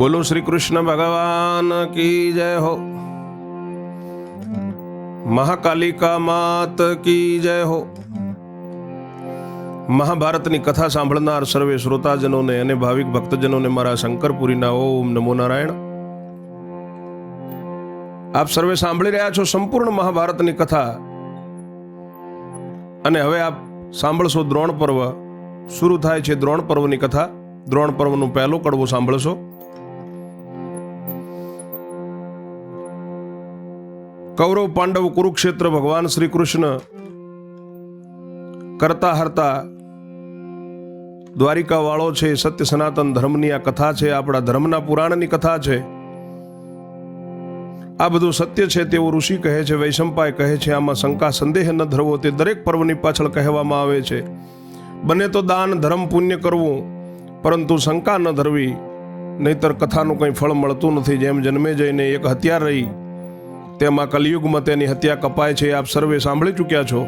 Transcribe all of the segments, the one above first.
બોલો શ્રી કૃષ્ણ ભગવાન કી જય હો. મહાકાલિકા માત કી જય હો. મહાભારતની કથા સાંભળનાર સર્વે શ્રોતાજનોને અને ભાવિક ભક્તજનોને મારા શંકરપુરીના ઓમ નમો નારાયણ. આપ સર્વે સાંભળી રહ્યા છો સંપૂર્ણ મહાભારતની કથા. અને હવે આપ સાંભળશો દ્રોણ પર્વ. શરૂ થાય છે દ્રોણ પર્વની કથા. દ્રોણ પર્વનું પહેલો કડવો સાંભળશો. કૌરવ પાંડવ કુરુક્ષેત્ર ભગવાન શ્રી કૃષ્ણ કરતા હરતા દ્વારિકા વાળો છે, સત્ય સનાતન ધર્મની આ કથા છે, આપણા ધર્મના પુરાણની કથા છે. આ બધું સત્ય છે તેવું ઋષિ કહે છે, વૈશંપાય કહે છે, આમાં શંકા સંદેહ ન ધરવો તે દરેક પર્વની પાછળ કહેવામાં આવે છે. બને તો દાન, ધર્મ, પુણ્ય કરવું, પરંતુ શંકા ન ધરવી, નહીતર કથાનું કંઈ ફળ મળતું નથી. જેમ જન્મે જઈને એક હત્યાર રહી તેમાં કલયુગમાં તેની હત્યા કપાય છે, આપ સર્વે સાંભળી ચૂક્યા છો.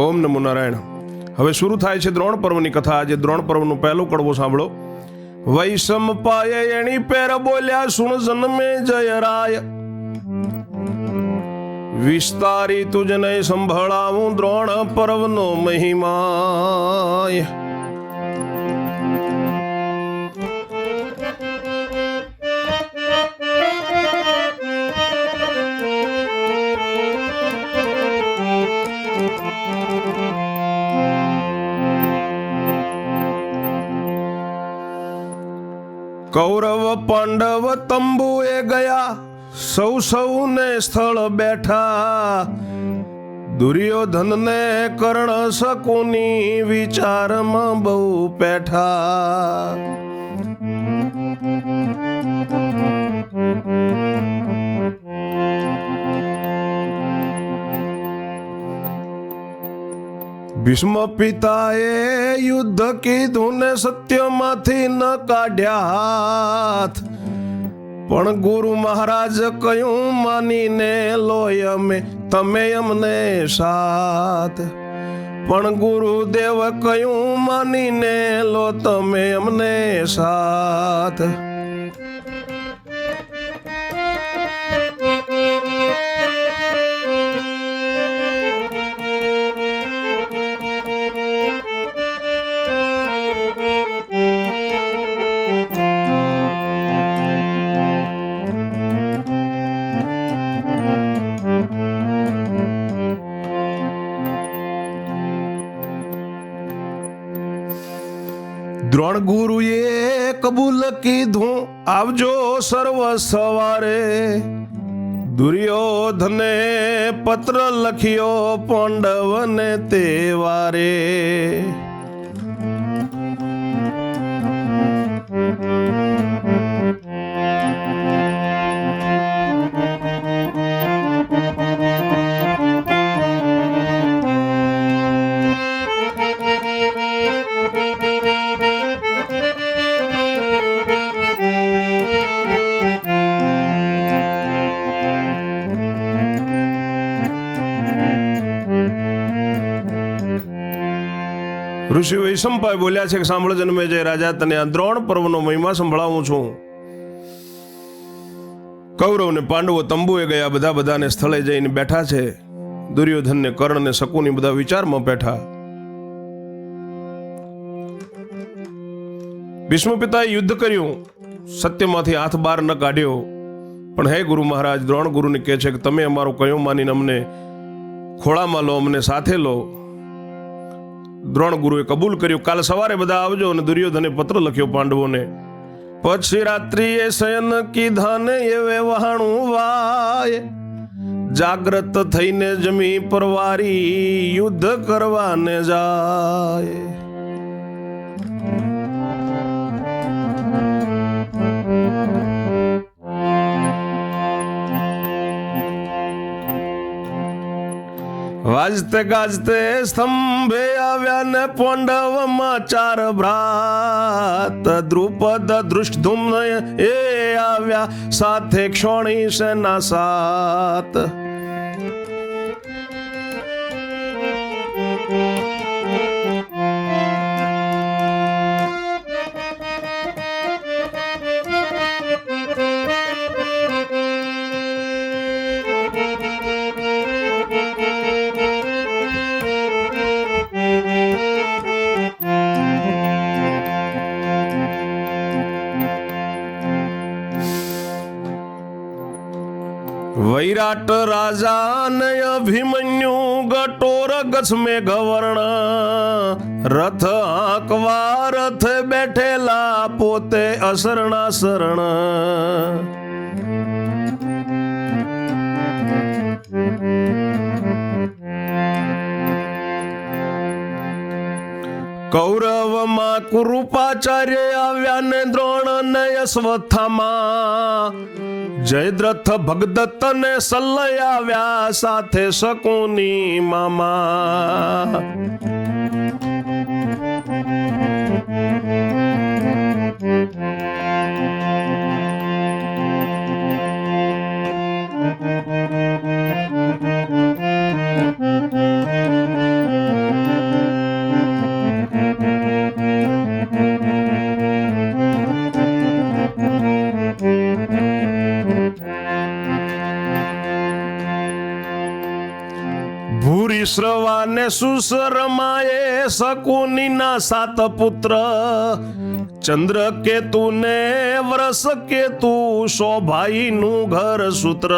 ઓમ નમો નારાયણ. હવે શરૂ થાય છે દ્રોણ પર્વની કથા. આજે દ્રોણ પર્વનું પહેલું કડવો સાંભળો. વૈષમ પાય એણી પેર બોલ્યા, સુણ જન્મે જય રાય. વિસ્તારી તુજને સંભળાવું દ્રોણ પર્વનો મહિમાય. કૌરવ પાંડવ તંબુએ ગયા. સૌ સૌને સ્થળ બેઠા, દુર્યોધનને કર્ણ શકુની વિચારમાં બહુ પેઠા ભીષ્મ પિતાએ યુદ્ધ કીધું ને સત્યમાંથી ન કાઢ્યા હાથ. પણ ગુરુ મહારાજ કયું માનીને લોય અમે, તમે અમને સાથ. પણ ગુરુદેવ કયું માનીને લો, તમે અમને સાથ. કીધું આવજો સર્વ સવારે. દુર્યોધને પત્ર લખ્યો પાંડવને તેવારે. ઋષિ વૈશંપાય બોલ્યા છે કે સાંભળ જન્મે જય રાજા તને આ દ્રોણ પર્વનો મહિમા સંભળાવું છું. કૌરવ ને પાંડવો તંબુએ ગયા, બધા બધાને સ્થળે જઈને બેઠા છે. દુર્યોધન ને કર્ણ ને શકુની બધા વિચારમાં બેઠા. ભીષ્મ પિતાએ યુદ્ધ કર્યું. સત્યમાંથી હાથ બહાર ન કાઢ્યો. પણ હે ગુરુ મહારાજ, દ્રોણ ગુરુને કહે છે કે તમે અમારો કયો માનીને અમને ખોળામાં લો, અમને સાથે લો. દ્રોણ ગુરુએ કબૂલ કર્યું, કાલ સવારે બધા આવજો અને દુર્યોધને પત્ર લખ્યો પાંડવોને. પછી રાત્રિએ શયન કીધાને એ વહાણું વાય. જાગ્રત થઈને જમી પરવારી યુદ્ધ કરવાને જાય. વાજતે ગાજતે સ્તંભે આવ્યા ને પોંડવમાં ચાર ભ્રાત. દ્રુપદ દૃષ્ટધુમ એ આવ્યા, સાથે ક્ષોણી સેના સાત. વિરાટ રાજા ને અભિમન્યુ ગટોર ગછ મેં ગવર્ણ રથ આંકવા રથ બેઠેલા પોતે અસરણા શરણ કૌરવમાં કૃપાચાર્ય આવ્યા ને દ્રોણ ને અશ્વત્થામાં. જયદ્રથ ભગદત્ત ને સલ્લય આવ્યા સાથે શકુની મામા. ભૂરી સુશરમાએ શકુનીના સાત પુત્ર. ચંદ્ર કેતુ ને વરસ કેતુ શોભાઈ નું ઘર સૂત્ર.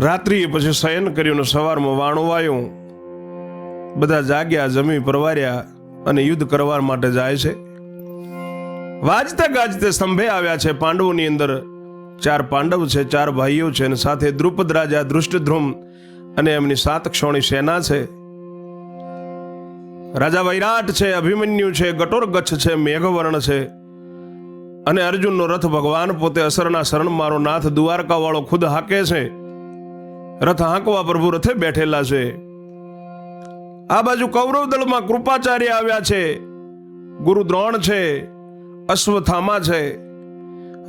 રાત્રિએ પછી શયન કર્યું સવારમાં વાણું વાયું. બધા જાગ્યા, જમી પરવાર્યા અને યુદ્ધ કરવા માટે જાય છે. વાજતે ગાજતે સ્તંભે આવ્યા છે પાંડવોની અંદર. ચાર પાંડવ છે, ચાર ભાઈઓ છે અને સાથે દ્રુપદ રાજા દૃષ્ટધ્રુમ અને એમની સાત ક્ષોણી સેના છે. રાજા વૈરાટ છે, અભિમન્યુ છે ગટોર ગચ્છ છે, મેઘવર્ણ છે અને અર્જુનનો રથ ભગવાન પોતે અસરના શરણ મારો નાથ દ્વારકાવાળો ખુદ હાકે છે. રથ હાંકવા પ્રભુ રથે બેઠેલા છે. આ બાજુ કૌરવ દળમાં કૃપાચાર્ય આવ્યા છે. ગુરુ દ્રોણ છે, અશ્વથામા છે,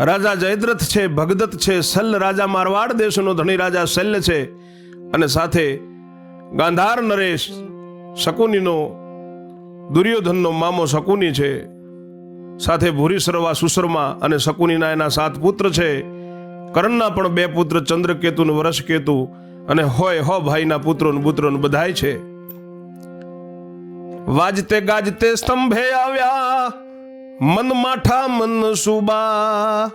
રાજા જયદ્રથ છે, ભગદત્ત છે સલ્લ રાજા મારવાડ દેશનો ધણી રાજા શલ્ય છે અને સાથે ગાંધાર નરેશ શકુનીનો, દુર્યોધનનો મામો શકુની છે. સાથે ભૂરીસરવા સુશર્મા અને શકુનીના એના સાત પુત્ર છે. કરણના પણ બે પુત્ર ચંદ્રકેતુ ને વરસકેતુ અને હોય હો ભાઈના પુત્રો પુત્રો બધાય છે. વાજતે ગાજતે સ્તંભે આવ્યા, મન માઠા મન સુબા.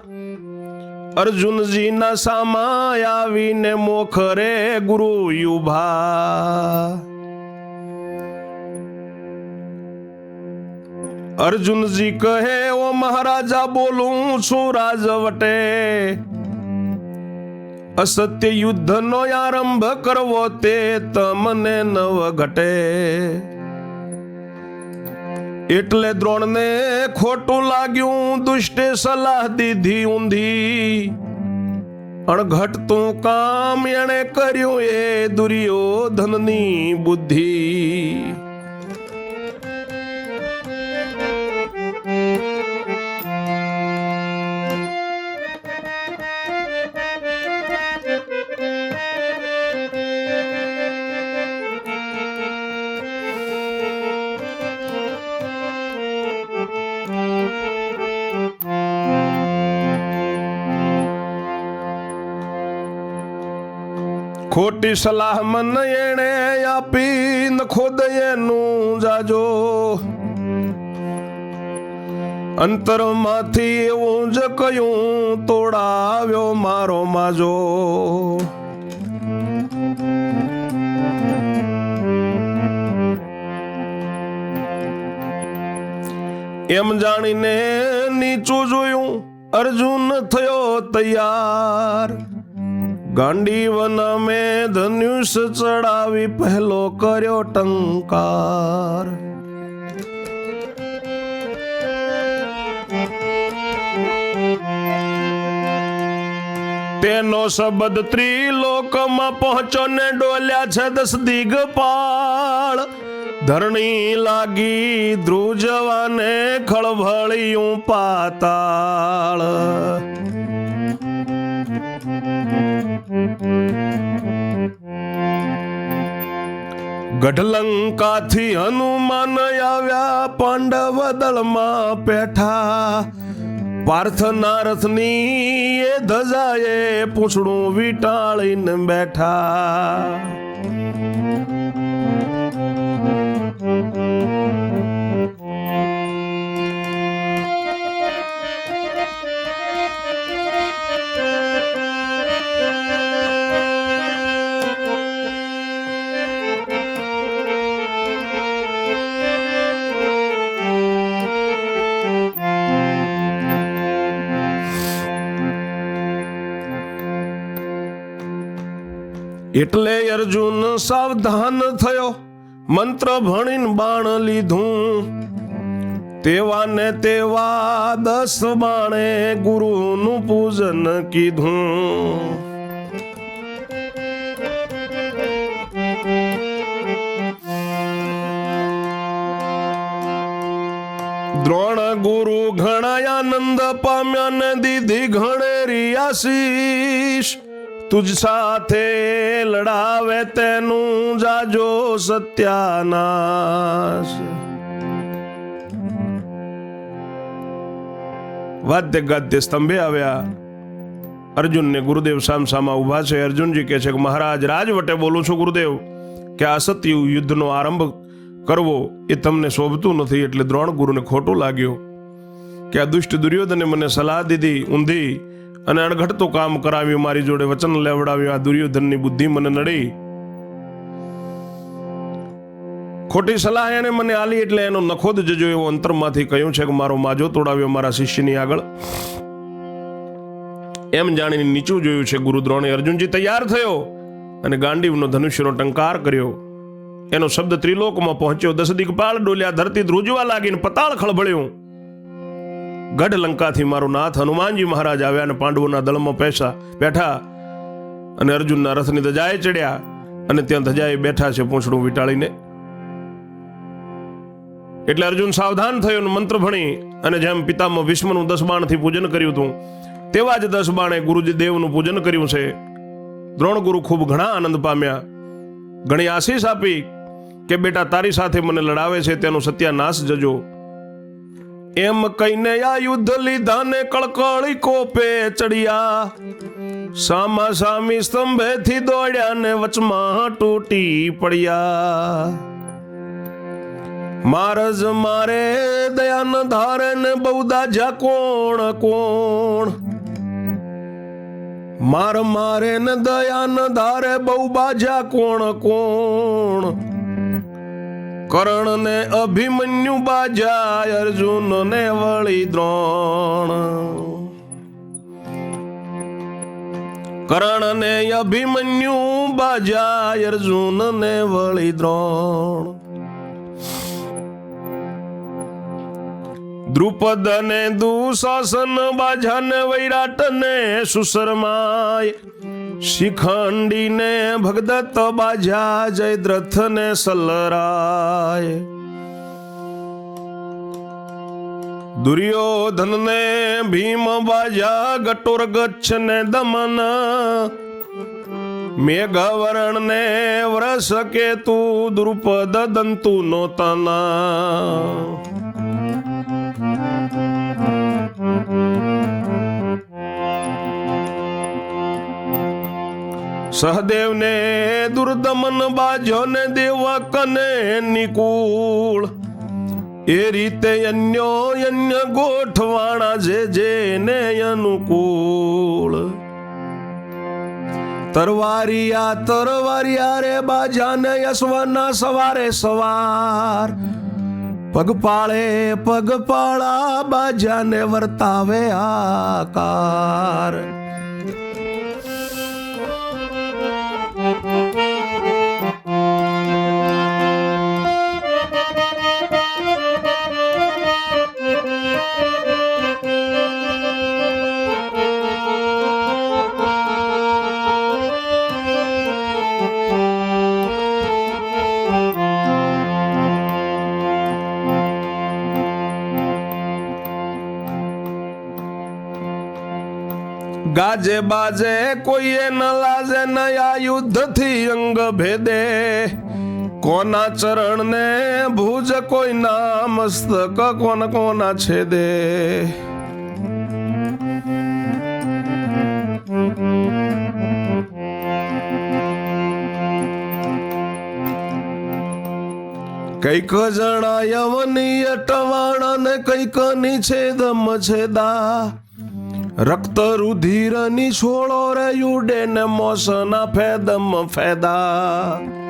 અર્જુનજીના સામા આવીને મોખરે ગુરુ યુભા. અર્જુનજી કહે, ઓ મહારાજા, બોલું છું રાજવટે. અસત્ય યુદ્ધનો આરંભ કરવો તે તમને નવ ઘટે. એટલે દ્રોણને ખોટું લાગ્યું, દુષ્ટે સલાહ દીધી ઊંધી. અણઘટતું કામ એણે કર્યું એ દુર્યોધનની બુદ્ધિ. ખોટી સલાહ મન એણે આપી ન ખોદ એનું જાજો. અંતરમાંથી એવું જ કયું તોડાવ્યો મારો માજો. એમ જાણીને નીચું જોયું અર્જુન થયો તૈયાર. ગાંડીવન મેં ધનુષ ચડાવી પહેલો કર્યો ટંકાર. તેનો શબ્દ ત્રિલોકમાં પહોંચો ને ડોલ્યા છે દસ દિગપાળ. ધરણી લાગી ધ્રુજવાને ખળભળિયું પાતાળ. ગઢલંકાથી હનુમાન આવ્યા પાંડવ દળમાં પેઠા પાર્થના નારથની એ ધજાએ પૂછડું વીટાળીને બેઠા. એટલે અર્જુન સાવધાન થયો. મંત્ર ભણીને બાણ લીધું. તેવા ને તેવા દસ બાણે ગુરુનું પૂજન કીધું. દ્રોણ ગુરુ ઘણા આનંદ પામ્યા ને દીધી ઘણે આશીષ તુજ સાથે લડાવે તેનું જાજો સત્યાનાશ. વાદ્ય ગાદ્ય સ્તંભે આવ્યા. અર્જુનને ગુરુદેવ સામ સામા ઊભા છે. અર્જુનજી કહે છે કે મહારાજ, રાજવટે બોલું છું ગુરુદેવ, કે આ સત્ય યુદ્ધનો આરંભ કરવો એ તમને શોભતું નથી એટલે દ્રોણ ગુરુને ખોટું લાગ્યું. કે આ દુષ્ટ દુર્યોધને મને સલાહ દીધી, ઊંધી અને અણઘટતું કામ કરાવ્યું, મારી જોડે વચન લેવડાવ્યું, આ દુર્યોધનની બુદ્ધિ મને નડી. ખોટી સલાહ એને મને આલી એટલે એનો નખોદ જજો એવો અંતરમાંથી કહ્યું છે કે મારો માજો તોડાવ્યો મારા શિષ્યની આગળ. એમ જાણીને નીચું જોયું છે ગુરુ દ્રોણે, અર્જુનજી, તૈયાર થયો. અને ગાંડીવનો ધનુષ્યનો ટંકાર કર્યો. એનો શબ્દ ત્રિલોકમાં પહોંચ્યો. દસ દિગપાળ ડોલ્યા ધરતી ધ્રુજવા લાગીને પતાળ ખળભળ્યું. ગઢ લંકાથી મારો નાથ હનુમાનજી મહારાજ આવ્યા અને પાંડવોના દળમાં પૈસા બેઠા અને અર્જુનના રથની ધજાએ ચડ્યા અને ત્યાં ધજાએ બેઠા છે પૂંછડું વીટાળીને. એટલે અર્જુન સાવધાન થયો અને મંત્ર ભણી અને જેમ પિતામાં વિષ્ણુનું દસ બાણથી પૂજન કર્યું હતું, તેવા જ દસ બાણે ગુરુજી દેવનું પૂજન કર્યું છે. દ્રોણ ગુરુ ખૂબ ઘણા આનંદ પામ્યા. ઘણી આશીષ આપી કે બેટા તારી સાથે મને લડાવે છે, તેનો સત્યાનાશ જજો. એમ કહીને આ યુદ્ધ લીધા ને કળકળી કોપે ચડ્યા. સામા સામી સ્તંભેથી દોડ્યા ને વચમાં તૂટી પડ્યા. મારજ મારે દયાન ધારે ને બહુ દાજા કોણ કોણ? માર મારે ને દયાન ધારે બહુ બાજા કોણ કોણ? કરણ ને અભિમન્યુ બાજા અર્જુન ને વળી દ્રોણ. કરણ ને અભિમન્યુ બાજા અર્જુન ને વળી દ્રોણ. દ્રુપદ ને દુશાસન બાજા ને વૈરાટ ને સુશર્માય. શિખંડી ને ભગદત્ત બાજા જયદ્રથ ને સલરાય દુર્યોધન ને ભીમ બાજા ગટોર ગચ્છ ને દમન. મેઘવરણ ને વ્રસ કેતુ દ્રુપદ દંતુ નો સહદેવને દુર્દમન બાજો ને દેવકને નિકુળ. એ રીતે અન્યો અન્ય ગોઠવાણા જે જેને અનુકૂળ. તરવારિયા તરવારિયા રે બાજાને યશવના સવારે સવાર. પગપાળે પગપાળા બાજાને વર્તાવે આકાર. ગાજે બાજે કોઈએ ન લાજે નયા યુદ્ધથી અંગ ભેદે. કોના ચરણ ને ભુજ કોઈના મસ્તક કોન કોના છેદે. કંઈક જણાય વની અટવાણ ને કંઈકની છેદમ છેદા રક્ત રુધિરની છોડો રે યુડે ને મોસના ફેદમ ફેદા.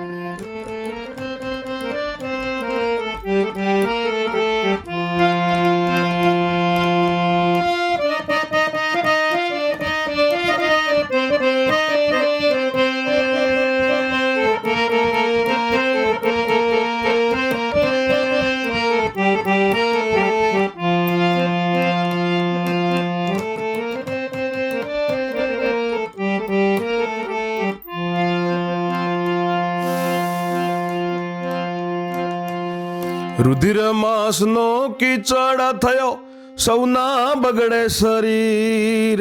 માસનો કીચડ થયો સૌના બગડે શરીર.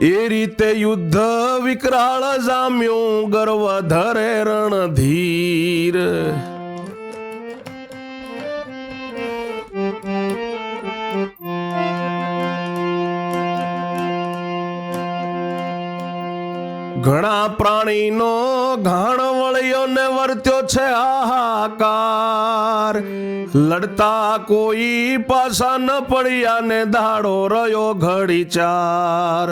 એ રીતે યુદ્ધ વિકરાળ જામ્યું ગર્વ ધરે રણધીર. ઘણા પ્રાણીનો ઘાણ વળ્યો ને વર્ત્યો છે હાહાકાર. લડતા કોઈ પાસા ન પડ્યા ને દાડો રહ્યો ઘડી ચાર.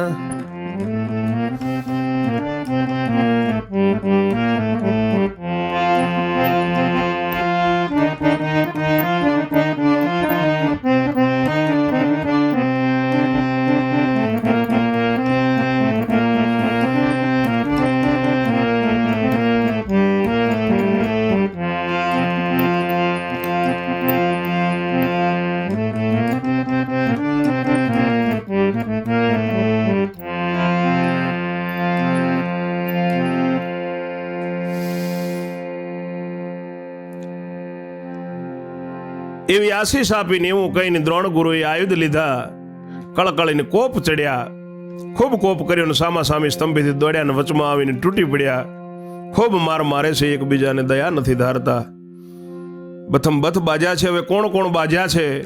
એવી આશીષ આપીને એવું કહીને દ્રોણ ગુરુએ આયુધ લીધા. કળકળીને કોપ ચડ્યા. ખૂબ કોપ કર્યો ને સામા સામી સ્તંભેથી દોડ્યા ને વચમાં આવીને તૂટી પડ્યા. ખૂબ માર મારે છે, એકબીજાને દયા નથી ધારતા. બથમ બથ બાજ્યા છે, હવે કોણ કોણ બાજ્યા છે?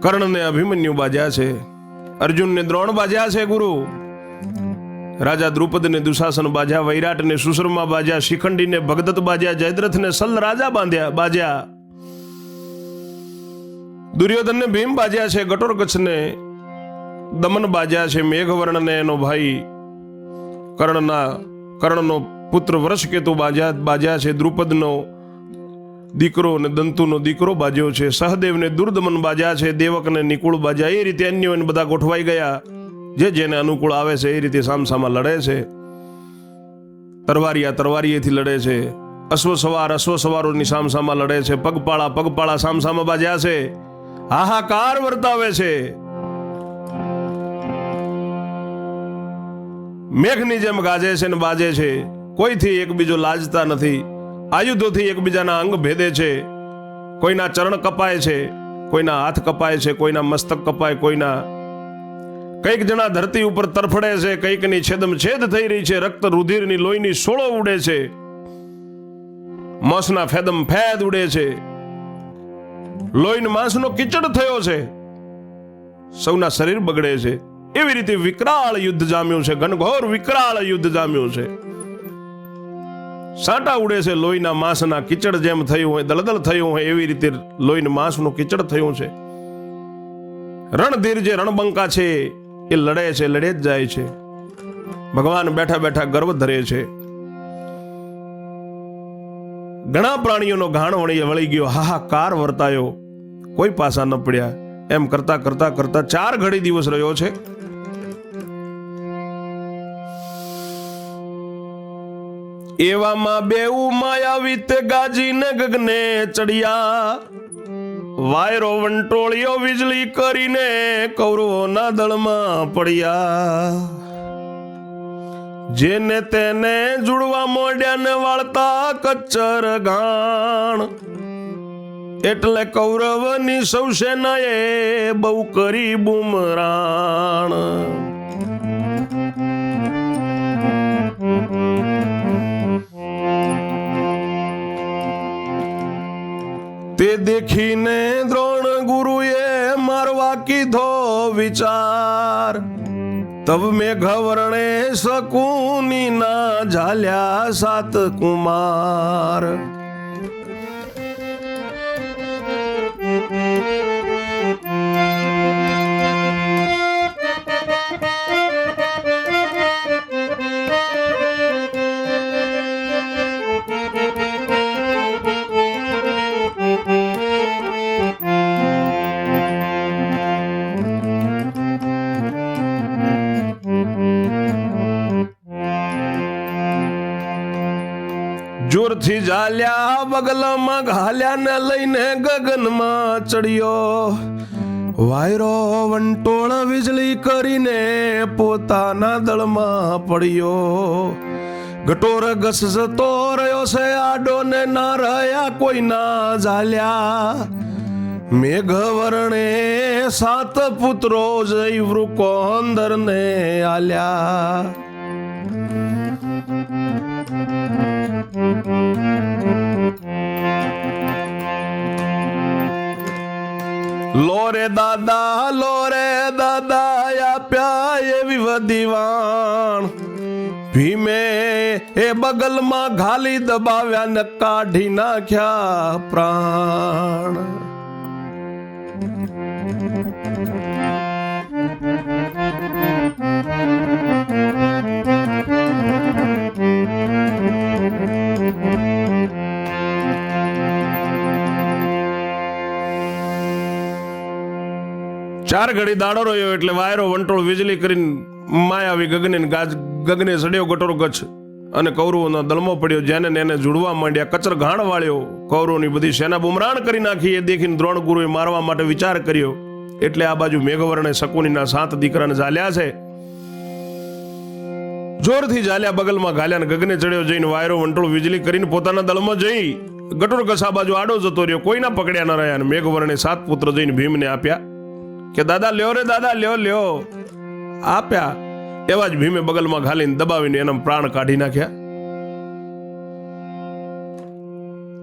કર્ણને અભિમન્યુ બાજ્યા છે. અર્જુનને દ્રોણ બાજ્યા છે, ગુરુ. રાજા દ્રુપદને દુશાસન બાજ્યા વૈરાટને સુશર્મા બાજ્યા શિખંડીને ભગદત બાજ્યા જયદ્રથને સલ રાજા બાંધ્યા બાજ્યા દુર્યોધનને ભીમ બાજ્યા છે ગટોરગચ્છને દમન બાજ્યા છે, મેઘવર્ણને એનો ભાઈ કર્ણના, કર્ણનો પુત્ર વરસકેતુ બાજ્યા બાજ્યા છે, દ્રુપદનો દીકરો અને દંતુનો દીકરો બાજ્યો છે, સહદેવને દુર્દમન બાજ્યા છે, દેવકને નિકુળ બાજ્યા, એ રીતે અન્યોને બધા ગોઠવાઈ ગયા. જે જેને અનુકૂળ આવે છે, એ રીતે સામસામા લડે છે. તરવારિયા તરવારીએથી લડે છે. અશ્વ સવાર અશ્વ સવારોની સામસામા લડે છે. પગપાળા પગપાળા સામસામા બાજ્યા છે. હાહાકાર વર્તાવે છે. મેઘની જેમ ગાજે છે ને બાજે છે. કોઈથી એકબીજો લાજતા નથી. આયુધોથી એકબીજાના અંગ ભેદે છે. કોઈના ચરણ કપાય છે. કોઈના હાથ કપાય છે. કોઈના મસ્તક કપાય, કોઈના કંઈક જણા ધરતી ઉપર તરફડે છે. કઈકની છેદમ છેદ થઈ રહી છે. રક્ત રુધિરની લોહીની સોળો ઉડે છે. મોસના ફેદમ ફેદ ઉડે છે. લોહીન માંસનો કિચડ થયો છે. સૌના શરીર બગડે છે. એવી રીતે વિકરાળ યુદ્ધ જામ્યું છે. ઘનઘોર વિકરાળ યુદ્ધ જામ્યું છે. સાટા ઉડે છે લોહીના માંસના કિચડ જેમ થયું હોય દલદલ થયું હોય, એવી રીતે લોહીના માંસનું કિચડ થયું છે. રણધીર જે રણબંકા છે, એ લડે છે, લડે જ જાય છે. ભગવાન બેઠા બેઠા ગર્વ ધરે છે. ઘણા પ્રાણીઓનો ઘાણ વળી વળી ગયો, હાહાકાર વર્તાયો. કોઈ પાસા ન પડ્યા. એમ કરતા કરતા કરતા ચાર ઘડી દિવસ રહ્યો છે. એવામાં બેઉ માયાવી તે ગાજીને ગગને ચડિયા. વાયરો વંટોળિયો વીજળી કરીને કૌરવોના દળમાં પડ્યા. જેને તેને જુડવા મોડ્યા ને વાળતા કચ્છર ગાણ. એટલે કૌરવની સૌ સેનાએ બહુ કરી બુમરાણ. તે દેખીને દ્રોણ ગુરુએ મારવા કીધો વિચાર. તબ મેં ઘવરણે શકુની ના ઝાલ્યા સાત કુમાર જોરથી ઝાલ્યા, બગલામાં ઘાલ્યા ને લઈને ગગનમાં ચડ્યો. વાયરો વંટોળ વીજળી કરીને પોતાના દળમાં પડ્યો. ગટોર ઘસ જતો રહ્યો છે, આડો ને ના રહ્યા કોઈ ના ઝાલ્યા. મેઘવર્ણે સાત પુત્રો જઈ વૃકોંદર ને આલ્યા. લો રે દાદા લો રે દાદા આપ્યા એવી વધીવાણ ભીમે એ બગલમાં ઘાલી દબાવ્યા ને કાઢી નાખ્યા પ્રાણ. ચાર ઘડી દાડો રહ્યો એટલે વાયરો વંટોળ વીજળી કરીને માયાવી ગગને ગાજ ગગને સડ્યો ગટોર ગચ્છ. અને કૌરવોનો દલમો પડ્યો જેને એને જુડવા માંડ્યા કચર ઘાણ વાળ્યો કૌરવની બધી સેના બુમરાણ કરી નાખી, એ દેખીને દ્રોણ ગુરુએ મારવા માટે વિચાર કર્યો. એટલે આ બાજુ મેઘવર્ણે શકુનીના સાત દીકરાને ઝાલ્યા છે. જોરથી ઝાલ્યા બગલમાં ઘાલ્યા ગગને ચડ્યો જઈને વાયરો વંટોળ વીજળી કરીને પોતાના દળમાં જઈ. ગટોર કસા બાજુ આડો જતો રહ્યો, કોઈના પકડ્યા ન રહ્યા અને મેઘવર્ણે સાત પુત્ર જઈને ભીમને આપ્યા. કે દાદા લ્યો રે, દાદા લ્યો લ્યો. આપ્યા. એવા જ ભીમે બગલમાં ઘાલીને દબાવીને એના પ્રાણ કાઢી નાખ્યા.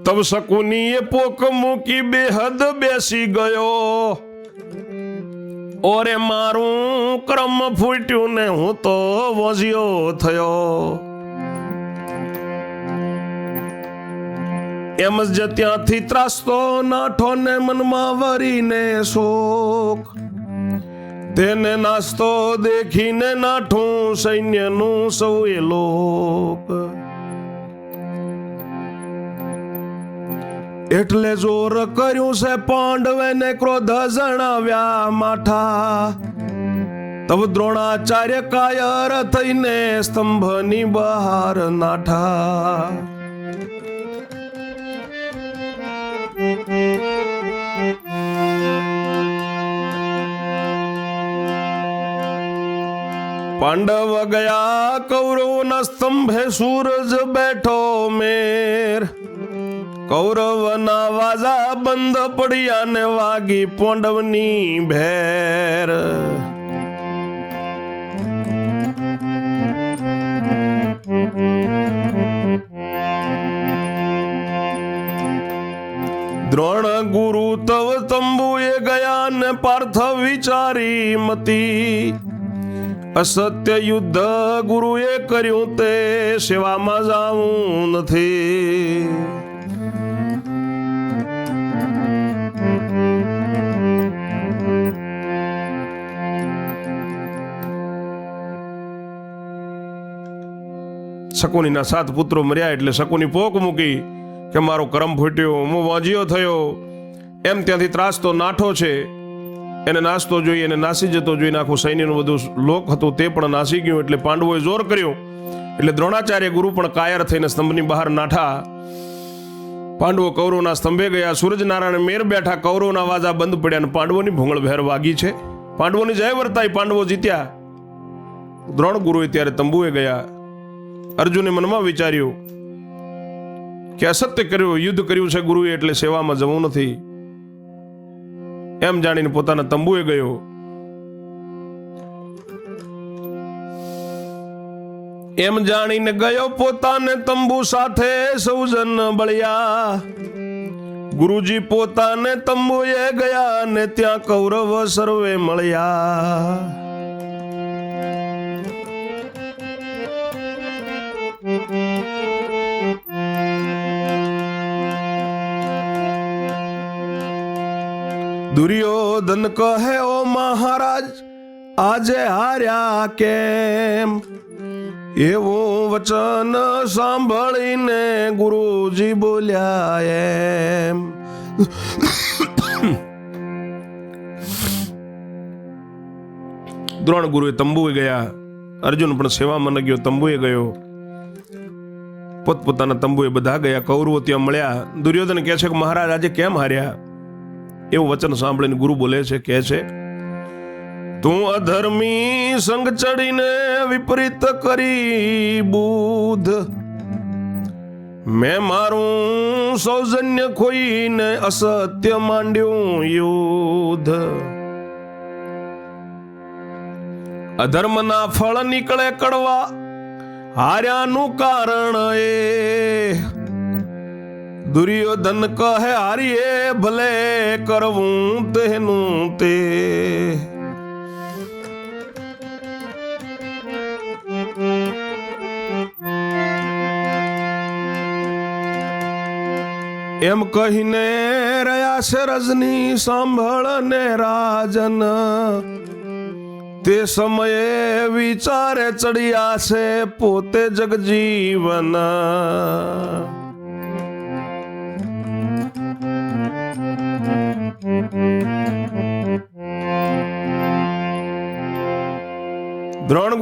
તબ શકુની એ પોક મૂકી બેહદ બેસી ગયો. ઓરે મારું ક્રમ ફૂટ્યું ને હું તો વજ્યો થયો. એમ જ ત્યાંથી ત્રાસતો નાઠો ને મનમાં વરીને શોક. તેને નાસ્તો દેખીને નાઠું સૈન્યનું સૌ એ લોક. એટલે જોર કર્યું છે પાંડવે ને ક્રોધ જણાવ્યા માઠા. તબ દ્રોણાચાર્ય કાયર થઈને સ્તંભની બહાર નાઠા. પાંડવ ગયા કૌરવના સ્તંભે સૂરજ બેઠો મેર. કૌરવના વાજા બંધ પડ્યા ને વાગી પોંડવની ભેર. દ્રોણ ગુરુ તવ તંબુએ ગયા ને પાર્થ વિચારી મતી. અસત્ય યુદ્ધ ગુરુએ કર્યું તે સેવામાં જાવું નથી. શકુનીના સાત પુત્રો મર્યા એટલે શકુની પોક મૂકી કે મારો કરમ ફૂટ્યો, હું વાંજ્યો થયો. એમ ત્યાંથી ત્રાસ તો નાઠો છે. એને નાસતો જોઈ એને નાસી જતો જોઈને આખું સૈન્યનું બધું લોક હતું તે પણ નાસી ગયું. એટલે પાંડવોએ જોર કર્યું. એટલે દ્રોણાચાર્ય ગુરુ પણ કાયર થઈને સ્તંભની બહાર નાઠા. પાંડવો કૌરવના સ્તંભે ગયા. સૂરજનારાયણ મેર બેઠા. કૌરવના વાજા બંધ પડ્યા અને પાંડવોની ભૂંગળ ભેર વાગી છે. પાંડવોની જય વર્તાઈ. પાંડવો જીત્યા. દ્રોણ ગુરુએ ત્યારે તંબુએ ગયા. અર્જુને મનમાં વિચાર્યું કે અસત્ય કર્યું? યુદ્ધ કર્યું છે ગુરુએ, એટલે સેવામાં જવું નથી. એમ જાણીને પોતાના તંબુએ ગયો. એમ જાણીને ગયો પોતાને તંબુ સાથે સૌજન બળ્યા. ગુરુજી પોતાને તંબુએ ગયા ને ત્યાં કૌરવ સર્વે મળ્યા. દુર્યોધન કહે, ઓ મહારાજ, આજે હાર્યા કેમ? એવું વચન સાંભળીને ગુરુજી બોલ્યા એમ. દ્રોણ ગુરુએ તંબુએ ગયા. અર્જુન પણ સેવામાં ગયો તંબુએ ગયો. પોતપોતાના તંબુએ બધા ગયા, કૌરવો ત્યાં મળ્યા. દુર્યોધન કહે છે કે, મહારાજ, આજે કેમ હાર્યા? એવું વચન સાંભળીને ગુરુ બોલે છે, કહે છે, તું અધર્મી સંગ ચડીને વિપરીત કરી બુધ. મેં મારું સૌજન્ય ખોઈને અસત્ય માંડ્યું યુદ્ધ. અધર્મના ફળ નીકળે કડવા, હાર્યાનું કારણ એ દુર્યોધન કહે, હારીએ, ભલે કરવું તેનું તે. એમ કહીને રહ્યા છે રજની સાંભળ ને રાજન. તે સમયે વિચારે ચડ્યા છે પોતે જગજીવન.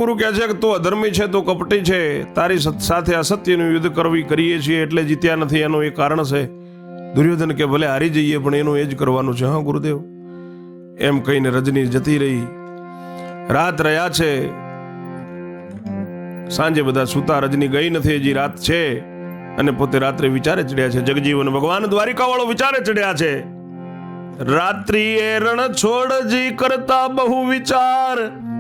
ગુરુ કહે છે કે તું અધર્મી છે, તું કપટી છે, તારી સાથે અસત્યનું યુદ્ધ કરવી કરીએ છીએ એટલે જીત્યા નથી, એનું એ કારણ છે. દુર્યોધન કે ભલે હારી જઈએ, પણ એનું એ જ કરવાનું છે. હા, ગુરુદેવ. એમ કહીને રજની જતી રહી. રાત રહ્યા છે. સાંજે બધા સુતા રજની ગઈ નથી, હજી રાત છે. અને પોતે રાત્રે વિચારે ચડ્યા છે. જગજીવન ભગવાન દ્વારિકા વાળો વિચારે ચડ્યા છે. રાત્રિએ રણ છોડજી કરતા બહુ વિચાર.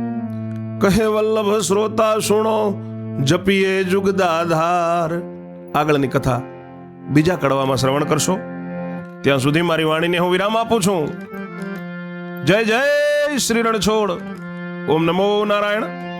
કહે વલ્લભ શ્રોતા, સુણો, જપીએ જુગદાધાર. આગળની કથા બીજા કડવામાં શ્રવણ કરશો. ત્યાં સુધી મારી વાણીને હું વિરામ આપું છું. જય જય શ્રી રણછોડ ઓમ નમો નારાયણ.